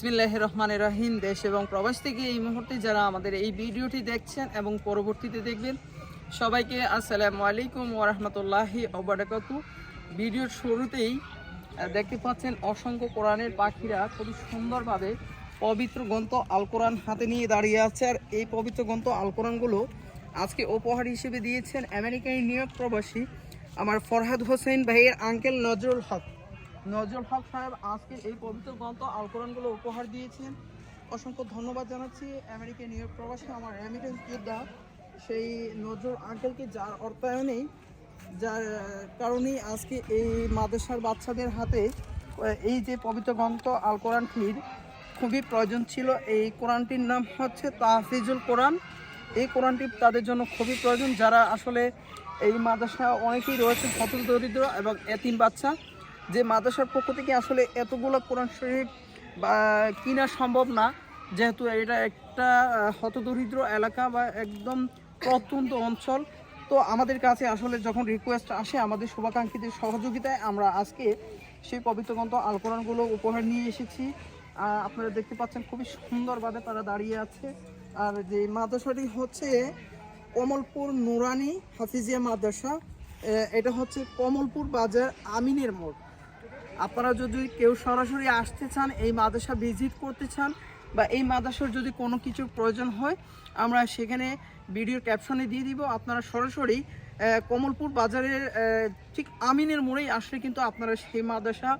বিসমিল্লাহ রহমান রাহিম, দেশ এবং প্রবাস থেকে এই মুহূর্তে যারা আমাদের এই ভিডিওটি দেখছেন এবং পরবর্তীতে দেখবেন, সবাইকে আসসালামু আলাইকুম ওরহমতুল্লাহি ওবরাকাতু ভিডিওর শুরুতেই দেখতে পাচ্ছেন অসংখ্য কোরআনের পাখিরা খুবই সুন্দরভাবে পবিত্র গ্রন্থ আল কোরআন হাতে নিয়ে দাঁড়িয়ে আছে। আর এই পবিত্র গ্রন্থ আল কোরআনগুলো আজকে উপহার হিসেবে দিয়েছেন আমেরিকান নিউ প্রবাসী আমার ফরহাদ হোসেন ভাইয়ের আঙ্কেল নজরুল হক। নজরুল হক সাহেব আজকে এই পবিত্র গ্রন্থ আল কোরআনগুলো উপহার দিয়েছেন। অসংখ্য ধন্যবাদ জানাচ্ছি আমেরিকা নিউ ইয়র্ক প্রবাসী আমার রেমিটেন্স যোদ্ধা, সেই নজরুল আঙ্কেলকে যার অর্থায়নেই, যার কারণেই আজকে এই মাদ্রাসার বাচ্চাদের হাতে এই যে পবিত্র গ্রন্থ আল কোরআনটির খুবই প্রয়োজন ছিল। এই কোরআনটির নাম হচ্ছে তাহফিজুল কোরআন। এই কোরআনটি তাদের জন্য খুবই প্রয়োজন। যারা আসলে এই মাদ্রাসা অনেকেই রয়েছে হত দরিদ্র এবং এতিম বাচ্চা যে মাদ্রাসার পক্ষ থেকে আসলে এতগুলো কোরআন শরীফ, বা, কিনা সম্ভব না, যেহেতু এটা একটা হতদরিদ্র এলাকা বা একদম প্রত্যন্ত অঞ্চল। তো আমাদের কাছে আসলে যখন রিকোয়েস্ট আসে আমাদের শুভাকাঙ্ক্ষীদের সহযোগিতায়, আমরা আজকে সেই পবিত্র গ্রন্থ আল কোরআনগুলো উপহার নিয়ে এসেছি। আপনারা দেখতে পাচ্ছেন খুবই সুন্দরভাবে তারা দাঁড়িয়ে আছে। আর যে মাদ্রাসাটি হচ্ছে কমলপুর নুরানি হাফিজিয়া মাদ্রাসা এটা হচ্ছে কমলপুর বাজার আমিনের মোড়। আপনারা যদি কেউ সরাসরি আসতে চান, এই মাদ্রাসা ভিজিট করতে চান বা এই মাদ্রাসার যদি কোনো কিছুর প্রয়োজন হয়, আমরা সেখানে ভিডিওর ক্যাপশনে দিয়ে দিব। আপনারা সরাসরি কমলপুর বাজারের ঠিক আমিনের মোড়েই আসলে কিন্তু আপনারা সেই মাদ্রাসা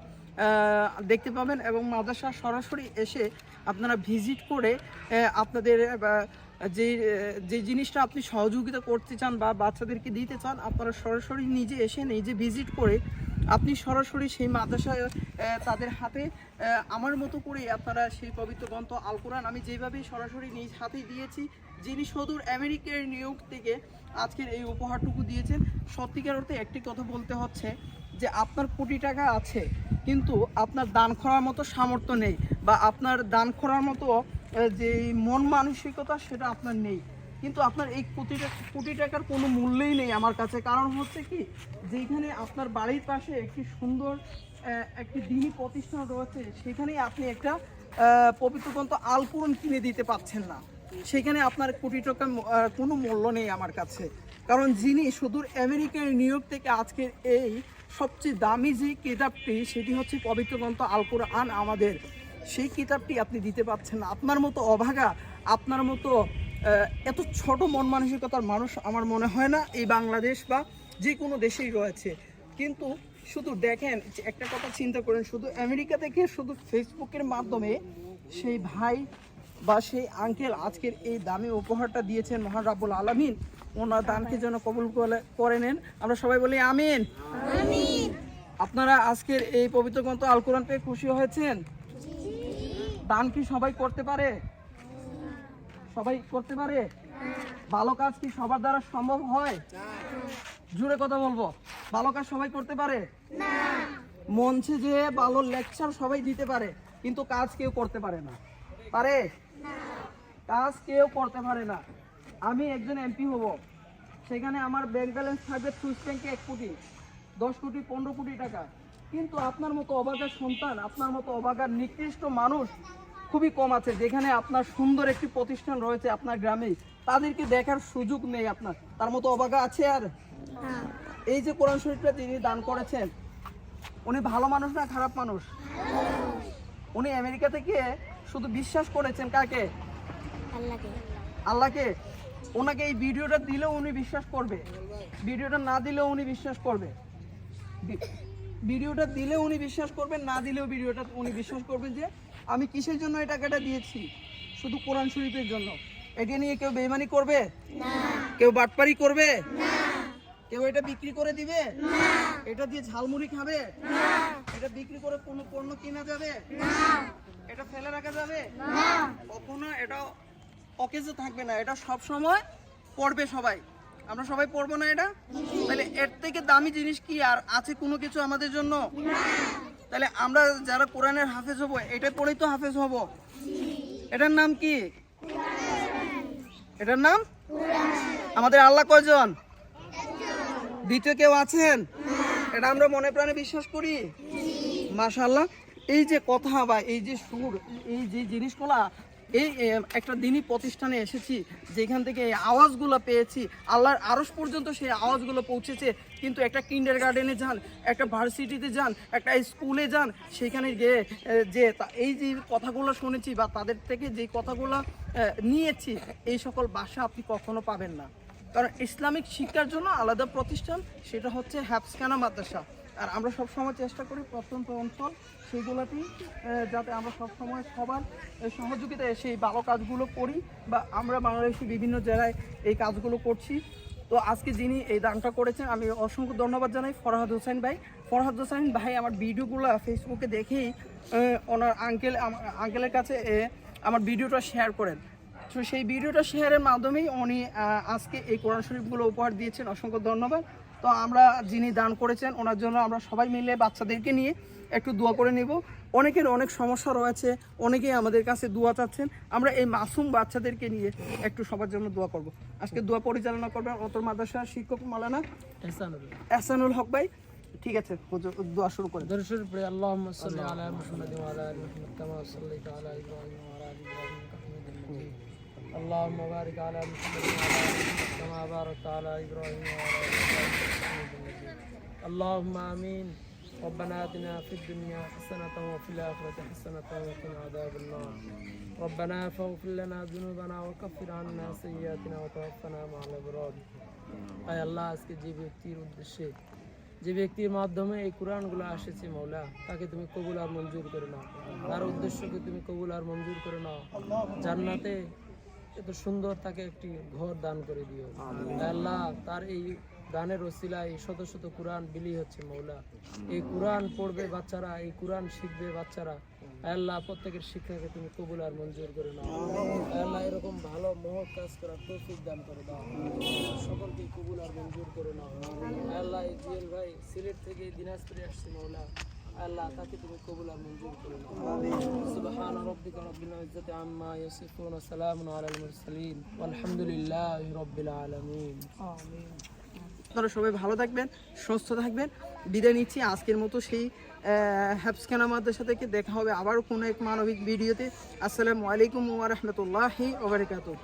দেখতে পাবেন এবং মাদ্রাসা সরাসরি এসে আপনারা ভিজিট করে আপনাদের যে যে জিনিসটা আপনি সহযোগিতা করতে চান বা বাচ্চাদেরকে দিতে চান, আপনারা সরাসরি নিজে এসে নিজে ভিজিট করে আপনি সরাসরি সেই মাদ্রাসায় তাদের হাতে আমার মতো করে আপনারা সেই পবিত্র গ্রন্থ আল কোরআন আমি যেভাবে সরাসরি নিজ হাতেই দিয়েছি, যিনি সদূর আমেরিকার নিয়োগ থেকে আজকের এই উপহারটুকু দিয়েছেন, সত্যিকার অর্থে একটি কথা বলতে হচ্ছে যে আপনার কোটি টাকা আছে, কিন্তু আপনার দান করার মতো সামর্থ্য নেই বা আপনার দান করার মতো যে মন মানসিকতা সেটা আপনার নেই। কিন্তু আপনার এই কোটি টাকা কোটি টাকার কোনো মূল্যই নেই আমার কাছে। কারণ হচ্ছে কি যেখানে আপনার বাড়ির পাশে একটি সুন্দর একটি দিনী প্রতিষ্ঠান রয়েছে সেখানেই আপনি একটা আহ, পবিত্র গ্রন্থ আলপুরন কিনে দিতে পাচ্ছেন না। সেখানে আপনার কোটি টাকা আহ, কোনো মূল্য নেই আমার কাছে। কারণ যিনি সুদূর আমেরিকার নিউ ইয়র্ক থেকে আজকের এই সবচেয়ে দামি যে কিতাবটি সেটি হচ্ছে পবিত্র গ্রন্থ আল কোরআন আমাদের। সেই কিতাবটি আপনি দিতে পারছেন না। আপনার মতো অভাগা আপনার মতো এত ছোট মন মানসিকতার মানুষ আমার মনে হয় না এই বাংলাদেশ বা যে কোনো দেশেই রয়েছে। কিন্তু শুধু দেখেন একটা কথা চিন্তা করেন শুধু আমেরিকা থেকে শুধু ফেসবুকের মাধ্যমে সেই ভাই বা সেই আঙ্কেল আজকের এই দামি উপহারটা দিয়েছেন মহান রাব্বুল আলমিন। ওনার দানকে যেন কবুল করে- করে নেন। আমরা সবাই বলি আমিন। আপনারা আজকের এই পবিত্র গ্রন্থ আল কোরআন পেয়ে খুশি হয়েছেন? দান কি সবাই করতে পারে? সবাই করতে পারে? ভালো কাজ কি সবার দ্বারা সম্ভব হয়? জুড়ে কথা বলব। ভালো কাজ সবাই করতে পারে? মঞ্চে যে ভালো লেকচার সবাই দিতে পারে, কিন্তু কাজ কেউ করতে পারে না। পারে? কাজ কেউ করতে পারে না। আমি একজন এমপি হব। সেখানে আমার ব্যাংক ব্যালেন্স থাকবে সুইস ব্যাংকে এক কোটি, দশ কোটি, পনেরো কোটি টাকা। কিন্তু আপনার মতো অবাগার সন্তান আপনার মতো অবাগার নিকৃষ্ট মানুষ খুবই কম আছে। যেখানে আপনার সুন্দর একটি প্রতিষ্ঠান রয়েছে আপনার গ্রামে তাদেরকে দেখার সুযোগ নেই আপনার। তার মতো অবাগা আছে আর? এই যে কোরআন শরীফটা তিনি দান করেছেন উনি ভালো মানুষ না খারাপ মানুষ? উনি আমেরিকা থেকে শুধু বিশ্বাস করেছেন কাকে? আল্লাহকে। ওনাকে এই ভিডিওটা দিলেও উনি বিশ্বাস করবে। ভিডিওটা না দিলেও উনি বিশ্বাস করবে। ভিডিওটা দিলে উনি বিশ্বাস করবেন না দিলেও ভিডিওটা উনি বিশ্বাস করবেন যে আমি কিসের জন্য এই টাকাটা দিয়েছি? শুধু কোরআন শরীফের জন্য। এটা নিয়ে কেউ বেইমানি করবে? কেউ বাটপারি করবে? কেউ এটা বিক্রি করে দিবে? এটা দিয়ে ঝালমুড়ি খাবে? এটা বিক্রি করে কোনো পণ্য কেনা যাবে? এটা ফেলে রাখা যাবে? কখনো এটা অকেজে থাকবে না। এটা সব সময় পড়বে সবাই। আমরা সবাই পড়ব না এটা? তাহলে এর থেকে দামি জিনিস কি আর আছে কোনো কিছু আমাদের জন্য? তাহলে আমরা যারা কোরআনের হাফেজ হব, এটা পড়েই তো হাফেজ হব। এটার নাম কি? এটার নাম? আমাদের আল্লাহ কয়জন? দ্বিতীয় কেউ আছেন? এটা আমরা মনে প্রাণে বিশ্বাস করি? মাশাল্লাহ এই যে কথা বা এই যে সুর, এই যে জিনিসগুলা এই একটা দিনই প্রতিষ্ঠানে এসেছি, যেখান থেকে এই আওয়াজগুলো পেয়েছি। আল্লাহর আরস পর্যন্ত সেই আওয়াজগুলো পৌঁছেছে। কিন্তু একটা কিন্ডার গার্ডেনে যান, একটা ভার্সিটিতে যান, একটা স্কুলে যান, সেখানে গিয়ে যে এই যে কথাগুলো শুনেছি বা তাদের থেকে যে কথাগুলো নিয়েছি, এই সকল ভাষা আপনি কখনো পাবেন না। কারণ ইসলামিক শিক্ষার জন্য আলাদা প্রতিষ্ঠান, সেটা হচ্ছে হ্যাপসখানা মাদ্রাসা। আর আমরা সব সময় চেষ্টা করি প্রত্যন্ত অঞ্চল সেইগুলোতেই যাতে আমরা সব সময় সবার সহযোগিতায় সেই ভালো কাজগুলো করি বা আমরা বাংলাদেশে বিভিন্ন জেলায় এই কাজগুলো করছি। তো আজকে যিনি এই দানটা করেছেন, আমি অসংখ্য ধন্যবাদ জানাই ফরহাদ হোসেন ভাই। ফরহাদ হোসেন ভাই আমার ভিডিওগুলো ফেসবুকে দেখেই ওনার আঙ্কেল আঙ্কেলের কাছে আমার ভিডিওটা শেয়ার করেন। তো সেই ভিডিওটা শেয়ারের মাধ্যমেই উনি আজকে এই কোরআন শরীফগুলো উপহার দিয়েছেন। অসংখ্য ধন্যবাদ। তো আমরা যিনি দান করেছেন ওনার জন্য আমরা সবাই মিলে বাচ্চাদেরকে নিয়ে একটু দোয়া করে নেব। অনেকের অনেক সমস্যা রয়েছে অনেকেই আমাদের কাছে দোয়া চাচ্ছেন। আমরা এই মাসুম বাচ্চাদেরকে নিয়ে একটু সবার জন্য দোয়া করব। আজকে দোয়া পরিচালনা করবেন অতর মাদ্রাসার শিক্ষক মালানা এহসানুল হক ভাই। ঠিক আছে দোয়া শুরু করে আল্লাহ اللهم بارك على محمد وعلى ال محمد كما باركت على ابراهيم وعلى ال ابراهيم انك حميد مجيد اللهم امين ربنا اتنا في الدنيا حسنة وفي الآخرة حسنة وقنا عذاب النار ربنا فاغفر لنا ذنوبنا وكفر عنا سيئاتنا وتوفنا مع الأبرار আয় আল্লাহ আজকে যে ব্যক্তির উদ্দেশ্যে যে ব্যক্তির মাধ্যমে এই কোরআনগুলো আসেছে মৌলা তাকে তুমি কবুল আর মঞ্জুর করে নাও তার উদ্দেশ্যকে তুমি কবুল আর মঞ্জুর করে নাও জান্নাতে এত সুন্দর তাকে একটি ঘর দান করে দিও। আল্লাহ তার এই গানের ওসিলায় শত শত কোরআন বিলি হচ্ছে মৌলা। এই কোরআন পড়বে বাচ্চারা এই কোরআন শিখবে বাচ্চারা। আল্লাহ প্রত্যেকের শিক্ষাকে তুমি কবুল আর মঞ্জুর করে নাও। আল্লাহ এরকম ভালো মহৎ কাজ করার তৌফিক দান করে দাও। সকলকে কবুল আর মঞ্জুর করে নাও। আল্লাহ এই জুয়েল ভাই সিলেট থেকে দিনাজপুরে আসছে আয় আল্লাহ তাকে তুমি কবুল আর মঞ্জুর করে সুবহান রাব্বিকা রাব্বিল ইজ্জাতি আম্মা ইয়াসিফুন ওয়া সালামুন আলাল মুরসালিন। ওয়ালহামদুলিল্লাহি রাব্বিল আলামিন। আপনারা সবাই ভালো থাকবেন, সুস্থ থাকবেন। বিদায় নিচ্ছি আজকের মতো সেই হ্যাপসখানা মাদ্রাসা থেকে দেখা হবে আবারও কোনো এক মানবিক ভিডিওতে। আসসালামু আলাইকুম ওয়া রাহমাতুল্লাহি ওয়া বারাকাতুহু।